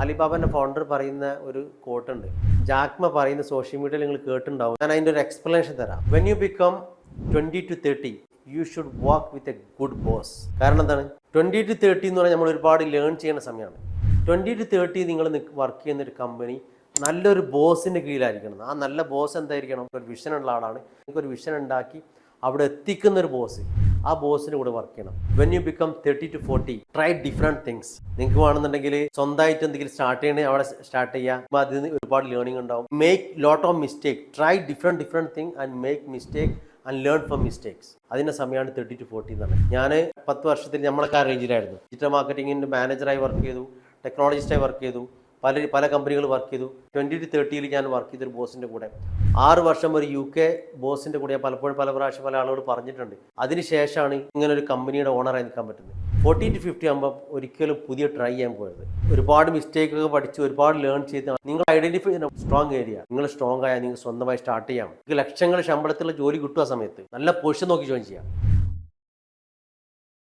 അലിബാബന്റെ founder പറയുന്ന ഒരു കോട്ടുണ്ട് Jack Ma പറയുന്ന സോഷ്യൽ മീഡിയയിൽ നിങ്ങൾ കേട്ടിട്ടുണ്ടാവും. ഞാൻ അതിന്റെ ഒരു എക്സ്പ്ലനേഷൻ തരാം. When you become twenty to thirty you should walk with a good boss കാരണം എന്താണ്? ട്വന്റി ടു തേർട്ടി എന്ന് പറഞ്ഞാൽ നമ്മൾ ഒരുപാട് ലേൺ ചെയ്യുന്ന സമയമാണ്. ട്വന്റി ടു തേർട്ടി നിങ്ങൾ വർക്ക് ചെയ്യുന്ന ഒരു കമ്പനി നല്ലൊരു ബോസിന്റെ കീഴിലായിരിക്കണം. ആ നല്ല ബോസ് എന്തായിരിക്കണം? ഒരു വിഷൻ ഉള്ള ആളാണ്. ഒരു വിഷൻ ഉണ്ടാക്കി അവിടെ എത്തിക്കുന്ന ഒരു ബോസ് ആ ബോസിന് കൂടെ വർക്ക് ചെയ്യണം. When you become thirty to forty try different things നിങ്ങൾക്ക് വേണമെന്നുണ്ടെങ്കിൽ സ്വന്തമായിട്ട് എന്തെങ്കിലും സ്റ്റാർട്ട് ചെയ്യണേ അവിടെ സ്റ്റാർട്ട് ചെയ്യുക അതിൽ നിന്ന് ഒരുപാട് ലേണിംഗ് ഉണ്ടാവും. Make lot of mistake try different different thing and make mistake and learn from mistakes അതിന്റെ സമയമാണ് തേർട്ടി ടു ഫോർട്ടി എന്ന് പറഞ്ഞത് ഞാൻ പത്ത് വർഷത്തിൽ നമ്മളൊക്കെ ആ റേഞ്ചിലായിരുന്നു ഡിജിറ്റൽ മാർക്കറ്റിങ്ങിന്റെ മാനേജറായി വർക്ക് ചെയ്തു. ടെക്നോളജിസ്റ്റായി വർക്ക് ചെയ്തു. പല പല കമ്പനികൾ വർക്ക് ചെയ്തു. ട്വന്റി ടു തേർട്ടിയിൽ ഞാൻ വർക്ക് ചെയ്തൊരു ബോസിന്റെ കൂടെ. ആറ് വർഷം ഒരു യു കെ ബോസിന്റെ കൂടെ പലപ്പോഴും പല പ്രാവശ്യം പല ആളുകൾ പറഞ്ഞിട്ടുണ്ട്. അതിനുശേഷമാണ് ഇങ്ങനെ ഒരു കമ്പനിയുടെ ഓണറായി നിൽക്കാൻ പറ്റുന്നത്. ഫോർട്ടി ടു ഫിഫ്റ്റി ആകുമ്പോൾ ഒരിക്കലും പുതിയ ട്രൈ ചെയ്യാൻ പോയത്. ഒരുപാട് മിസ്റ്റേക്ക് ഒക്കെ പഠിച്ച് ഒരുപാട് ലേൺ ചെയ്ത് നിങ്ങൾ ഐഡന്റിഫൈ ചെയ്യുന്ന സ്ട്രോങ് ഏരിയ നിങ്ങൾ സ്ട്രോങ് ആയാൽ നിങ്ങൾ സ്വന്തമായി സ്റ്റാർട്ട് ചെയ്യാം. നിങ്ങൾക്ക് ലക്ഷങ്ങൾ ശമ്പളത്തിലുള്ള ജോലി കിട്ടുക സമയത്ത്. നല്ല പൊസിഷൻ നോക്കി ജോയിൻ ചെയ്യാം.